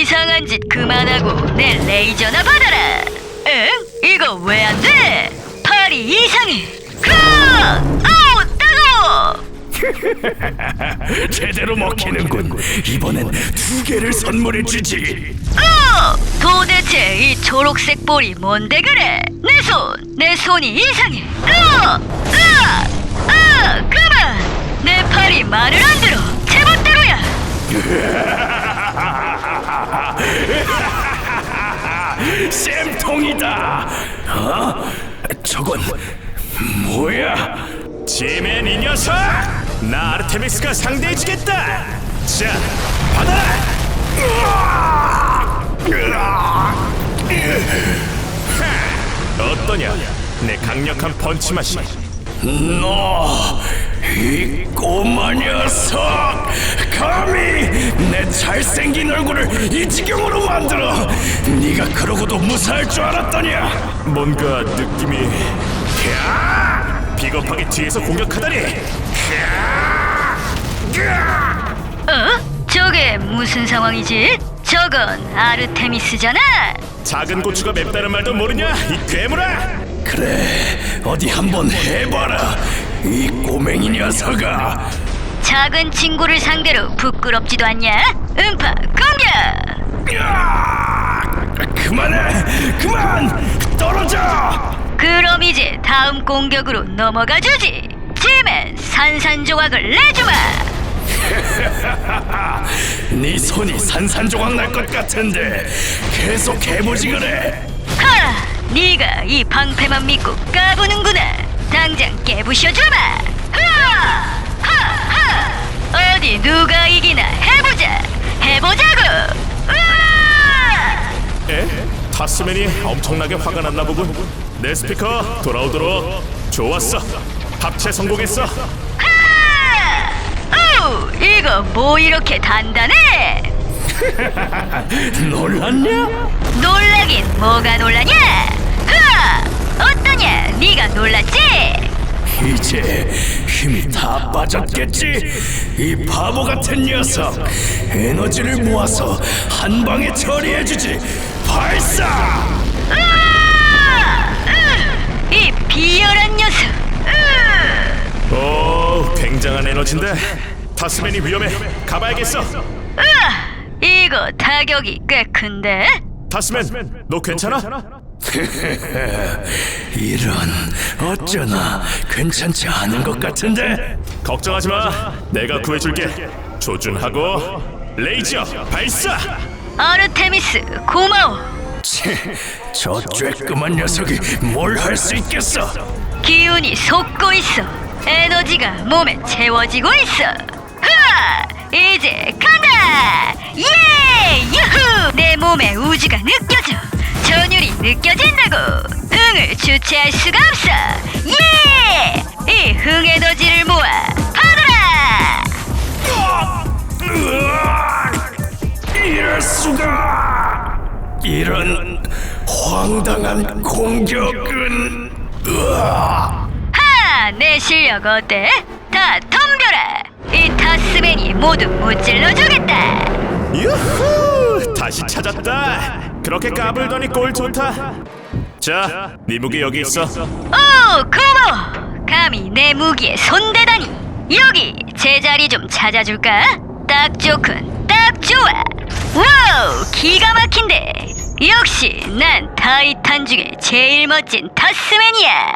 이상한 짓 그만하고 내 레이저나 받아라. 응? 이거 왜 안 돼? 팔이 이상해. 그! 아우 따가워. 제대로 먹히는군. 이번엔 두 개를 선물해 주지. 어! 도대체 이 초록색 볼이 뭔데 그래? 내 손, 내 손이 이상해. 으아! 으아! 으아! 그만! 내 팔이 말을 안 들어. 제멋대로야. 쌤통이다. 어? 저건 뭐야? 지맨 이 녀석! 나 아르테미스가 상대해주겠다. 자! 하, 어떠냐? 내 강력한 펀치 맛이. 너, 이 꼬마 녀석! 감히 내 잘생긴 얼굴을 이 지경으로 만들어! 네가 그러고도 무사할 줄 알았더냐? 뭔가 느낌이... 야! 비겁하게 뒤에서 공격하다니! 어? 저게 무슨 상황이지? 저건 아르테미스잖아. 작은 고추가 맵다는 말도 모르냐? 이 괴물아! 그래, 어디 한번 해봐라! 이 꼬맹이 녀석아! 작은 친구를 상대로 부끄럽지도 않냐? 음파 공격! 야! 그만해! 그만! 떨어져! 그럼 이제 다음 공격으로 넘어가 주지. 지맨 산산조각을 내주마. 네 손이 산산조각 날 것 같은데 계속 해보지 그래. 하, 네가 이 방패만 믿고 까부는구나. 당장 깨부셔 주마. 하, 하, 하. 어디 누가 이기나 해보자. 해보자고. 으아! 에? 타스맨이 엄청나게 화가 났나 보군. 내 스피커 돌아오도록 좋았어. 합체 성공했어. 하! 오, 이거 뭐 이렇게 단단해? 놀랐냐? 놀라긴 뭐가 놀라냐? 흐아! 네가 놀랐지? 이제 힘이 다 빠졌겠지. 이 바보 같은 녀석. 에너지를 모아서 한 방에 처리해주지. 발사! 으아! 으! 이 비열한 녀석. 으! 오, 굉장한 에너지인데. 타스맨이 위험해. 가봐야겠어. 으아! 이거 타격이 꽤 큰데? 타스맨, 너 괜찮아? 이런 어쩌나 괜찮지 않은 것 같은데 걱정하지 마 내가 구해줄게 조준하고 레이저 발사 아르테미스 고마워. 저 쬐끄만 녀석이 뭘 할 수 있겠어 기운이 솟고 있어. 에너지가 몸에 채워지고 있어. 흐아! 이제 간다! 예! 유후! 내 몸에 우주가 느껴져. 전율이 느껴진다고. 흥을 주체할 수가 없어. 예! 이흥 에너지를 모아 받아라! 으악! 이럴 수가 이런 황당한 공격은 으악! 하! 내 실력 어때? 다 덤벼라! 이 타스맨이 모두 무찔러 주겠다! 유후! 다시 찾았다. 그렇게 까불더니 꼴 좋다. 자, 네 무기 여기 있어. 오 고마워 감히 내 무기에 손대다니 여기 제자리 좀 찾아줄까? 딱 좋군 딱 좋아 와우 기가 막힌데 역시 난 타이탄 중에 제일 멋진 타스맨이야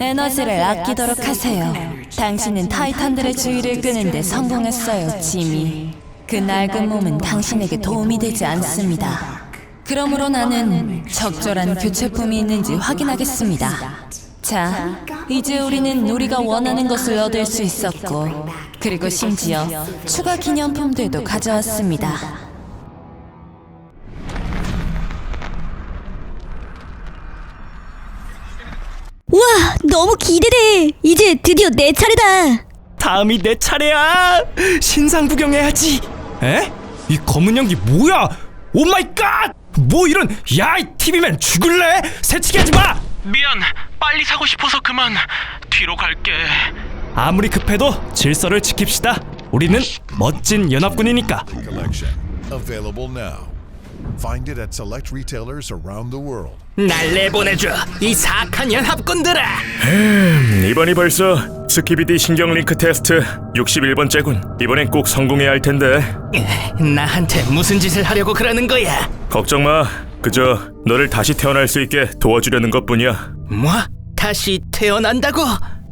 에너지를 아끼도록 하세요. 당신은 타이탄들의 주의를 끄는데 성공했어요, 지미. 그 낡은 몸은 당신에게 도움이 되지 않습니다. 그러므로 나는 적절한 교체품이 있는지 확인하겠습니다. 자, 이제 우리는 우리가 원하는 것을 얻을 수 있었고, 그리고 심지어 추가 기념품들도 가져왔습니다. 우와, 너무 기대돼. 이제 드디어 내 차례다. 다음이 내 차례야. 신상 구경해야지. 에? 이 검은 연기 뭐야? 오 마이 갓! 뭐 이런 야이 TV맨 죽을래? 새치기 하지 마. 미안 빨리 사고 싶어서 그만 뒤로 갈게 아무리 급해도 질서를 지킵시다. 우리는 멋진 연합군이니까. Available now. Find it at select retailers around the world. 날 내보내줘 이 사악한 연합군들아 이번이 벌써 스키비디 신경 링크 테스트 61번째군. 이번엔 꼭 성공해야 할 텐데. 나한테 무슨 짓을 하려고 그러는 거야 걱정 마. 그저 너를 다시 태어날 수 있게 도와주려는 것뿐이야. 뭐? 다시 태어난다고?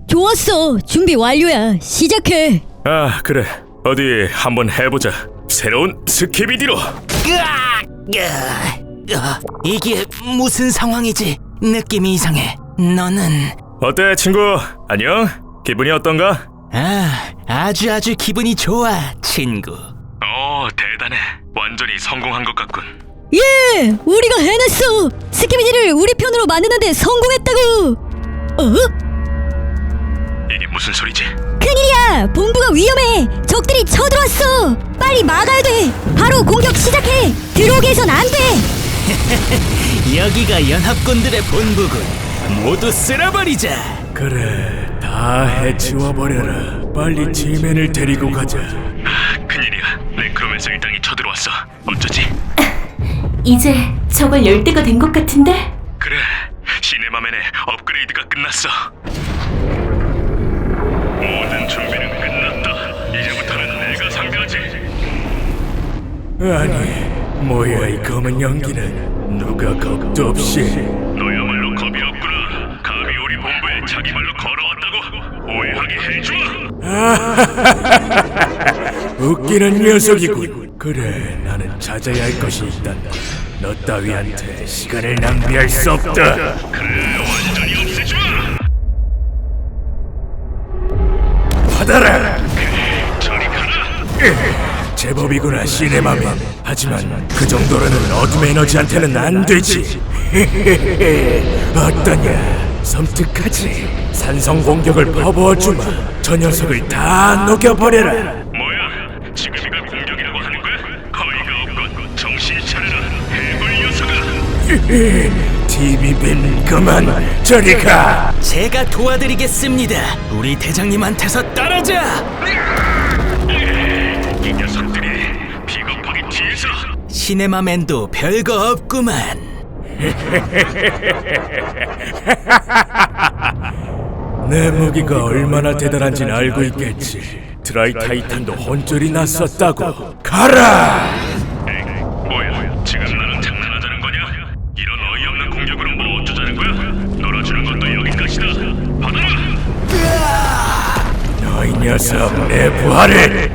좋았어. 준비 완료야. 시작해. 아 그래. 어디 한번 해보자. 새로운 스키비디로. 으악! 으, 어, 이게 무슨 상황이지? 느낌이 이상해 너는 어때 친구? 안녕? 기분이 어떤가? 아 아주 아주 기분이 좋아 친구 오 대단해. 완전히 성공한 것 같군. 예, 우리가 해냈어. 스키비디를 우리 편으로 만드는데 성공했다고. 어? 이게 무슨 소리지? 큰일이야. 본부가 위험해. 적들이 쳐들어왔어. 빨리 막아야 돼. 바로 공격 시작해. 들어오게 해선 안 돼. 여기가 연합군들의 본부군 모두 쓸어버리자 그래 다 해치워 버려라. 빨리 지맨을 데리고 가자. 아, 큰일이야. 네크로맨서 일당이 쳐들어왔어. 어쩌지? 이제 저걸 열 때가 된 것 같은데? 그래 시네마맨의 업그레이드가 끝났어 아니 뭐야 이 검은 연기는 누가 겁도 없이. 너야말로 겁이 없구나. 감히 우리 본부에 자기 말로 걸어왔다고 오해하게 해주마. 웃기는 녀석이군. 그래 나는 찾아야 할 것이 있단다. 너 따위한테 시간을 낭비할 수 없다. 그래 완전히 없애주마. 받아라 제법이구나 시네마맨 하지만 그 정도로는 어둠 에너지한테는 안 되지. 어떠냐? 섬뜩하지. 산성 공격을 퍼부어주마. 저 녀석을 다 녹여버려라. 뭐야? 지금 이가 공격이라고 하는 거야? 거의가 없건 정신 차려라. 해골 녀석아. TV빈 그만. 저리 가. 제가 도와드리겠습니다. 우리 대장님한테서 떨어져 시네마맨도 별거 없구만. 내 무기가 얼마나 대단한지는 알고 있겠지. 드라이 타이탄도 혼쭐이 났었다고. 가라! 뭐야 지금 나랑 장난하자는 거냐? 이런 어이없는 공격으로 뭐 어쩌자는 거야? 놀아주는 것도 여기까지다. 받아라! 너이 녀석 내 부하를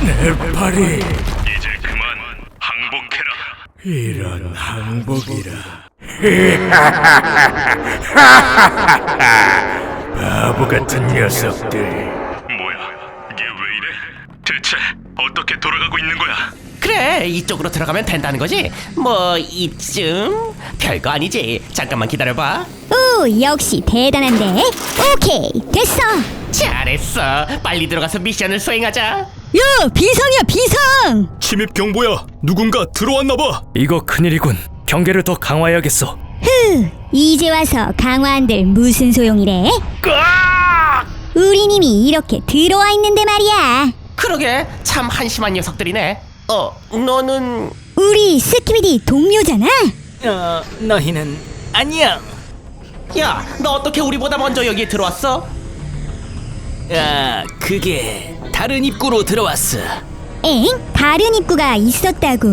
내 팔이 이제 그만 항복해라. 이런 항복이라. 바보 같은 녀석들. 뭐야? 이게 왜 이래? 대체 어떻게 돌아가고 있는 거야? 그래 이쪽으로 들어가면 된다는 거지. 뭐 이쯤? 별거 아니지. 잠깐만 기다려봐. 오, 역시 대단한데. 오케이, 됐어. 잘했어 빨리 들어가서 미션을 수행하자 야, 비상이야, 비상. 침입 경보야 누군가 들어왔나 봐 이거 큰일이군 경계를 더 강화해야겠어 흐, 이제 와서 강화한들 무슨 소용이래? 우리 님이 이렇게 들어와 있는데 말이야. 그러게 참 한심한 녀석들이네 어 너는 우리 스키비디 동료잖아. 어, 너희는 안녕 야 너 어떻게 우리보다 먼저 여기에 들어왔어? 아 그게 다른 입구로 들어왔어 엥? 다른 입구가 있었다고?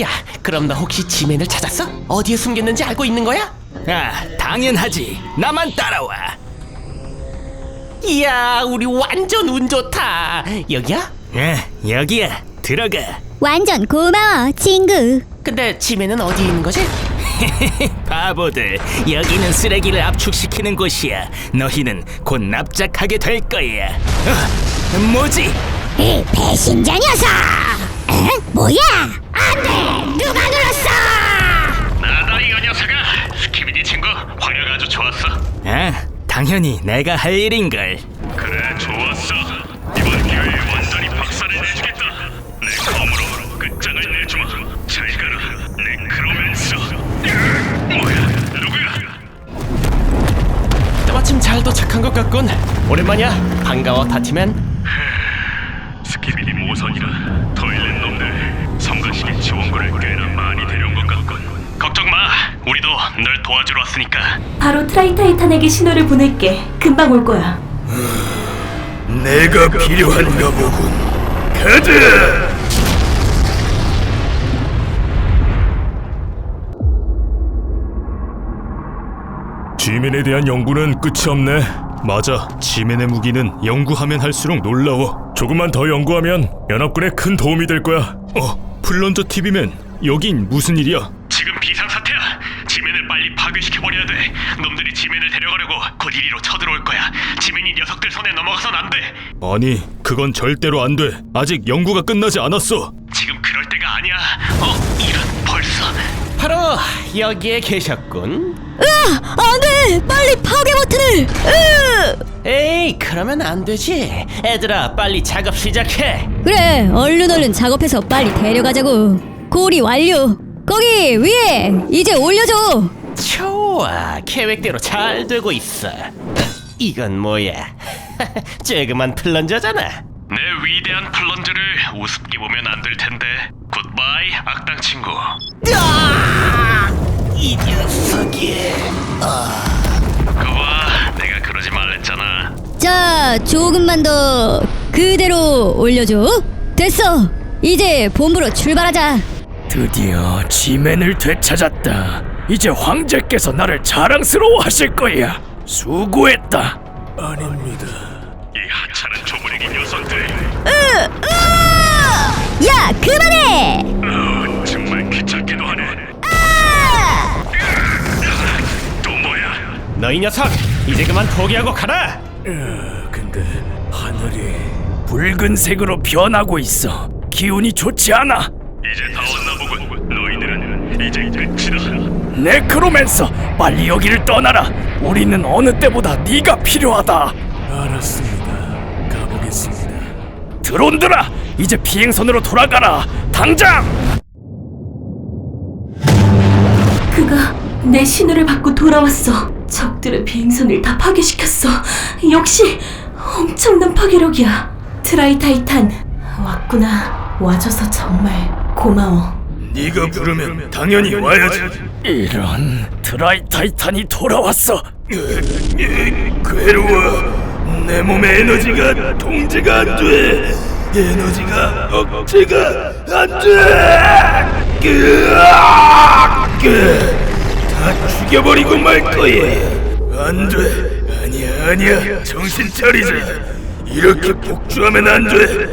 야 그럼 너 혹시 지맨을 찾았어? 어디에 숨겼는지 알고 있는 거야? 아 당연하지 나만 따라와 이야 우리 완전 운 좋다 여기야? 아 여기야 들어가 완전 고마워, 친구. 근데 지맨은 어디에 있는 거지? 바보들 여기는 쓰레기를 압축시키는 곳이야 너희는 곧 납작하게 될 거야 어, 뭐지 이 배신자 녀석! 에? 뭐야? 안 돼! 누가 눌렀어! 나다 이 녀석아 스키비디 친구 활약 아주 좋았어 아 당연히 내가 할 일인걸 그래 잘 도착한 것 같군. 오랜만이야. 반가워, 타티맨. 스키비디 모선이라 토일렛 놈들 성가시게 지원군을 꽤나 많이 데려온 것 같군. 걱정 마. 우리도 널 도와주러 왔으니까. 바로 트라이타이탄에게 신호를 보낼게. 금방 올 거야. 내가 필요한가 보군. 가자. 지민에 대한 연구는 끝이 없네. 맞아. 지민의 무기는 연구하면 할수록 놀라워. 조금만 더 연구하면 연합군에 큰 도움이 될 거야. 어, 플런저 TV맨. 여긴 무슨 일이야? 지금 비상사태야. 지맨을 빨리 파괴시켜버려야 돼. 놈들이 지맨을 데려가려고 곧 이리로 쳐들어올 거야. 지맨이 녀석들 손에 넘어가선 안 돼. 아니, 그건 절대로 안 돼. 아직 연구가 끝나지 않았어. 지금 그럴 때가 아니야. 어, 이런. 바로 여기에 계셨군. 안돼 빨리 파괴 버튼을 에이, 그러면 안 되지. 애들아, 빨리 작업 시작해. 그래 얼른 얼른 작업해서 빨리 데려가자고 고리 완료 거기 위에 이제 올려줘 좋아, 계획대로 잘 되고 있어. 이건 뭐야? 쬐그만 플런저잖아. 내 위대한 플런저를 우습게 보면 안 될 텐데. 굿바이, 악당 친구. 이 녀석이. 그봐, 내가 그러지 말랬잖아. 자 조금만 더 그대로 올려줘 됐어 이제 본부로 출발하자 드디어 지맨을 되찾았다. 이제 황제께서 나를 자랑스러워하실 거야. 수고했다. 아닙니다. 이 하찮은 조부리기 녀석들. 야 그만해 어, 정말 귀찮기도 하네. 또 뭐야? 너이 녀석, 이제 그만 포기하고 가라. 근데 하늘이 붉은색으로 변하고 있어. 기운이 좋지 않아. 이제 다 왔나 보군. 너희들은 이제 끝이다. 네크로맨서, 빨리 여기를 떠나라. 우리는 어느 때보다 네가 필요하다. 알았습니다. 드론들아, 이제 비행선으로 돌아가라. 당장! 그가 내 신호를 받고 돌아왔어. 적들의 비행선을 다 파괴시켰어. 역시 엄청난 파괴력이야. 트라이타이탄 왔구나. 와줘서 정말 고마워. 네가 부르면 당연히 와야지. 이런 드라이 타이탄이 돌아왔어. 괴로워. 내 몸의 에너지가 통제가 안 돼. 에너지가 억제가 안 돼. 다 죽여버리고 말 거야. 안 돼. 아니야, 아니야. 정신 차리자. 이렇게 복주하면 안 돼.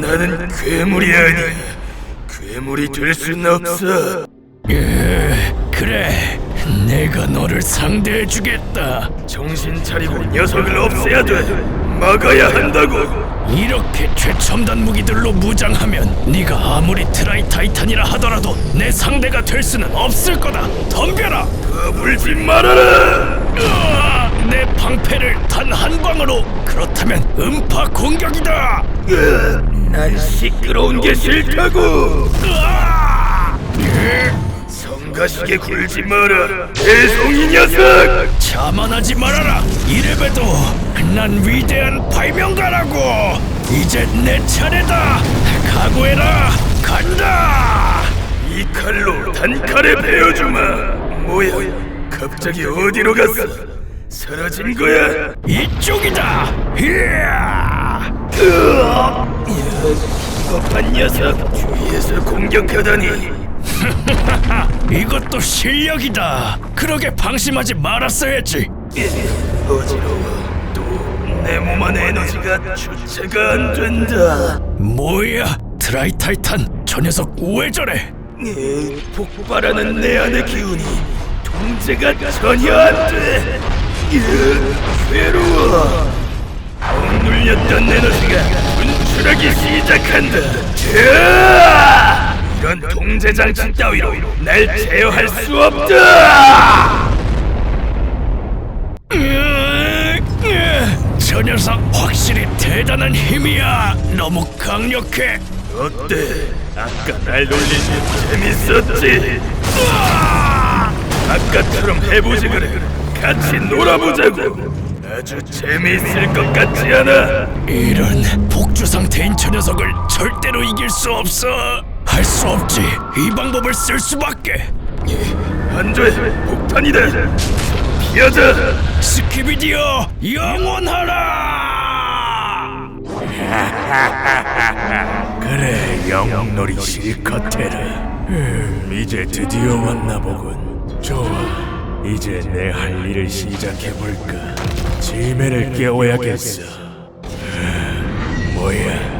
나는 괴물이 아니야. 괴물이 될 순 없어. 그래, 내가 너를 상대해 주겠다. 정신 차리고 녀석을 없애야 돼. 막아야 한다고. 이렇게 최첨단 무기들로 무장하면 네가 아무리 트라이 타이탄이라 하더라도 내 상대가 될 수는 없을 거다. 덤벼라. 까불지 말아라. 으아, 내 방패를 단 한 방으로 그렇다면 음파 공격이다. 난 시끄러운 게 싫다고. 성가시게 굴지 마라. 대송이 녀석. 자만하지 말아라. 이래봬도 난 위대한 발명가라고. 이제 내 차례다. 각오해라. 간다. 이 칼로 단칼에 베어주마. 뭐야? 갑자기 어디로 갔어? 사라진 거야? 이쪽이다. 으악! 비겁한 녀석 주위에서 공격하다니. 이것도 실력이다. 그러게 방심하지 말았어야지. 어지러워. 또 내 몸 안의 에너지가 주체가 안 된다. 뭐야? 트라이 타이탄 저 녀석 왜 저래? 폭발하는 내 안의 기운이 통제가 전혀 안 돼. 으, 괴로워. 억눌렸던 에너지가 분출하기 시작한다. 으아! 이런 통제 장치 따위로 날 제어할 수 없다. 저 녀석 확실히 대단한 힘이야. 너무 강력해. 어때? 아까 날 놀린 게 재밌었지? 아까처럼 해보지 그래. 같이 놀아보자고. 아주 재미있을 것 같지 않아? 이런 복주 상태인 저 녀석을 절대로 이길 수 없어. 할 수 없지. 이 방법을 쓸 수밖에. 안돼 폭탄이다 피하자 스키비디어 영원하라. 그래 영웅놀이 실컷 해라 음, 이제 드디어 왔나 보군 좋아 이제 내 할 일을 시작해볼까 지맨을 깨워야겠어 음, 뭐야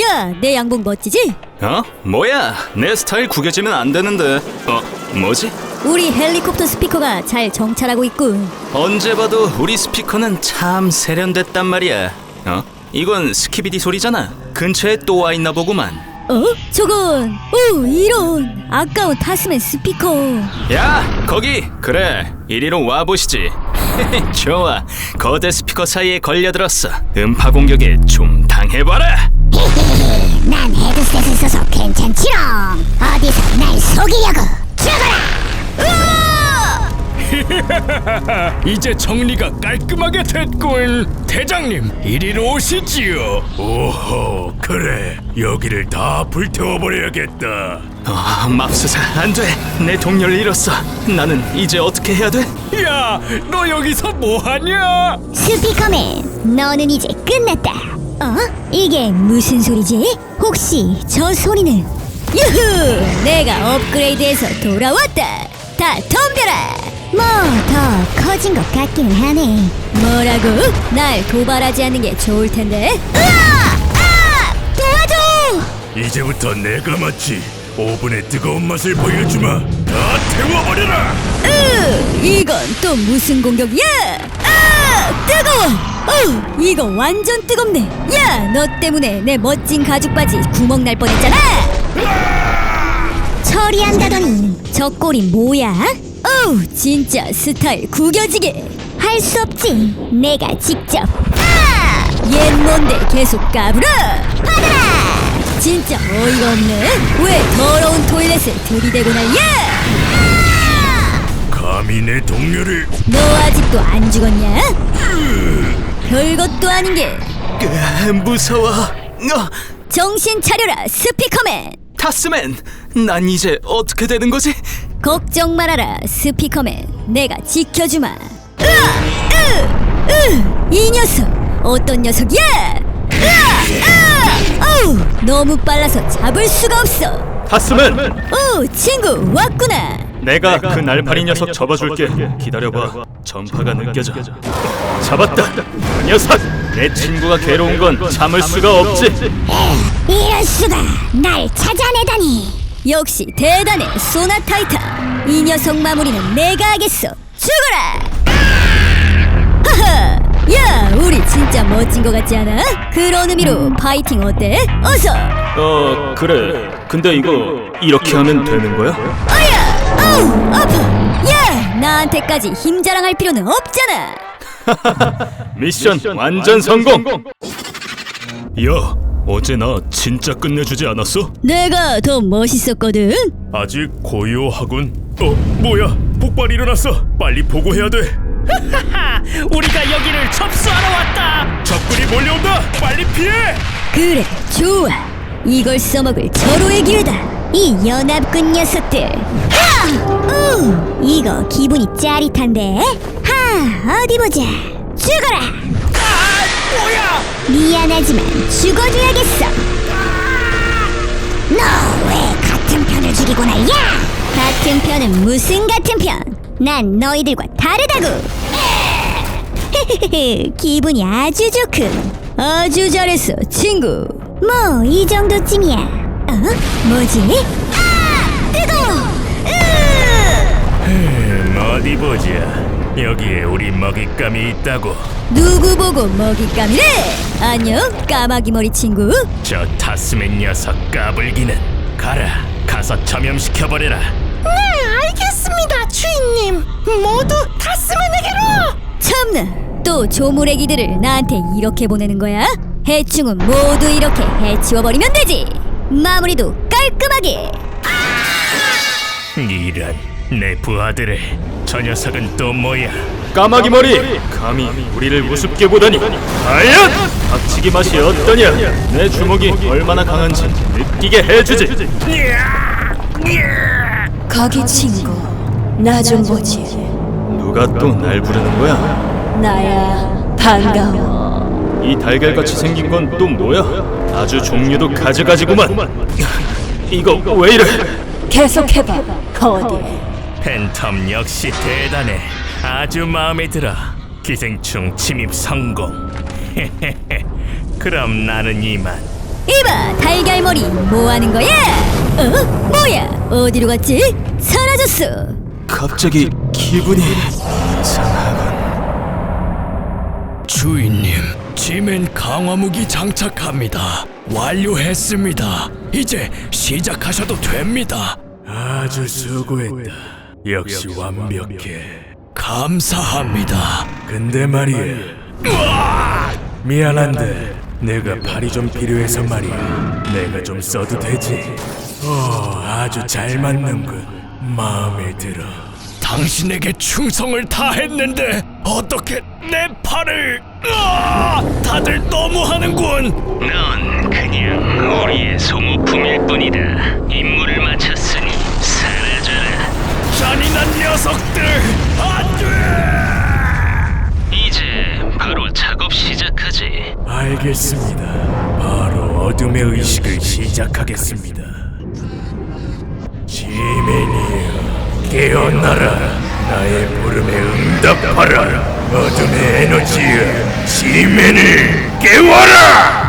야, 내 양복 멋지지? 어? 뭐야? 내 스타일 구겨지면 안 되는데. 어? 뭐지? 우리 헬리콥터 스피커가 잘 정찰하고 있군. 언제 봐도 우리 스피커는 참 세련됐단 말이야. 어? 이건 스키비디 소리잖아. 근처에 또 와 있나 보구만. 어? 저건, 오, 이런. 아까운 타스맨 스피커. 야, 거기. 그래. 이리로 와 보시지. 좋아. 거대 스피커 사이에 걸려들었어. 음파 공격에 좀 당해봐라. 난 헤드셋을 써서 괜찮지롱. 어디서 날 속이려고. 죽어라! 이제 정리가 깔끔하게 됐군. 대장님, 이리로 오시지요. 오호 그래 여기를 다 불태워버려야겠다 어, 맙소사, 안 돼. 내 동료를 잃었어. 나는 이제 어떻게 해야 돼? 야, 너 여기서 뭐 하냐? 스피커맨, 너는 이제 끝났다. 어? 이게 무슨 소리지? 혹시 저 소리는? 유후! 내가 업그레이드해서 돌아왔다. 다 덤벼라. 뭐 더 커진 것 같기는 하네. 뭐라고? 날 도발하지 않는 게 좋을 텐데. 으아! 아! 도와줘! 이제부터 내가 마치 오븐의 뜨거운 맛을 보여주마 다 태워버려라 으! 이건 또 무슨 공격이야? 아! 뜨거워! 어, 이거 완전 뜨겁네. 야, 너 때문에 내 멋진 가죽 바지 구멍 날 뻔했잖아. 처리한다더니 저 꼴이 뭐야? 어우, 진짜 스타일 구겨지게. 할 수 없지. 내가 직접. 아! 얜 뭔데 계속 까불어? 받아라! 진짜 어이가 없네. 왜 더러운 토일렛을 들이대고 난리야? 감히 내 동료를 너 아직도 안 죽었냐? 별것도 아닌 게 으, 무서워. 어, 정신 차려라 스피커맨 타스맨, 난 이제 어떻게 되는 거지? 걱정 말아라 스피커맨 내가 지켜주마 으아! 으! 으! 이 녀석 어떤 녀석이야? 으아! 으아! 어우 너무 빨라서 잡을 수가 없어 타스맨 오 친구 왔구나 내가 그 날파리 녀석 접어줄게. 기다려봐. 전파가 느껴져. 잡았다. 그 녀석. 내 친구가 괴로운 건 참을 수가 없지. 이럴 수가 날 찾아내다니 역시 대단해 소나 타이탄 이 녀석 마무리는 내가 하겠어 죽어라 하하 야 우리 진짜 멋진 거 같지 않아? 그런 의미로 파이팅 어때? 어서 어, 그래. 근데 이거 이렇게 하면 되는 거야? 어야 어우 아파 야! 나한테까지 힘 자랑할 필요는 없잖아. 미션 완전 성공. 야, 어제 나 진짜 끝내주지 않았어? 내가 더 멋있었거든. 아직 고요하군. 어 뭐야? 폭발 일어났어. 빨리 보고해야 돼. 우리가 여기를 접수하러 왔다. 적군이 몰려온다. 빨리 피해! 그래 좋아. 이걸 써먹을 절호의 기회다 이 연합군 녀석들. 하! 우! 이거 기분이 짜릿한데? 하 어디 보자. 죽어라! 아, 뭐야? 미안하지만 죽어줘야겠어. 너 왜 같은 편을 죽이고 날야! 같은 편은 무슨 같은 편? 난 너희들과 다르다고. 기분이 아주 좋군. 아주 잘했어 친구. 뭐 이 정도쯤이야 어? 뭐지? 아! 뜨거워! 으! 음, 어디 보자 여기에 우리 먹잇감이 있다고 누구 보고 먹잇감이래? 안녕 까마귀 머리 친구 저 타스맨 녀석 까불기는 가라 가서 점염시켜버려라 네 알겠습니다 주인님 모두 타스맨에게로 참나 또 조물애기들을 나한테 이렇게 보내는 거야? 해충은 모두 이렇게 해치워버리면 되지 마무리도 깔끔하게. 이런 내 부하들을 저 녀석은 또 뭐야? 까마귀 머리. 감히 우리를 우습게 보다니. 과연? 박치기 맛이 어떠냐? 내 주먹이 얼마나 강한지 느끼게 해주지. 거기 친구 나 좀 보지. 누가 또 날 부르는 거야? 나야 반가워. 이 달걀같이 생긴 건 또 뭐야 아주 종류도 가지가지구만 이거 왜 이래 계속해봐 거디 팬텀 역시 대단해. 아주 마음에 들어. 기생충 침입 성공. 그럼 나는 이만. 이봐 달걀머리 뭐 하는 거야? 어? 뭐야 어디로 갔지? 사라졌어 갑자기 기분이 주인님, 지멘 강화무기 장착합니다. 완료했습니다. 이제 시작하셔도 됩니다. 아주 수고했다. 역시 완벽해. 감사합니다. 근데 말이야. 미안한데 내가 발이 좀 필요해서 말이야. 내가 좀 써도 되지? 오, 아주 잘 맞는군. 마음에 들어. 당신에게 충성을 다했는데 어떻게 내 팔을? 으아! 다들 너무하는군. 넌 그냥 우리의 소모품일 뿐이다. 임무를 마쳤으니 사라져라. 잔인한 녀석들 안돼. 이제 바로 작업 시작하지. 알겠습니다. 바로 어둠의 의식을 시작하겠습니다. 지메니여 깨어나라. 나의 부름에 응답하라. 어둠의 에너지여 지멘을 깨워라.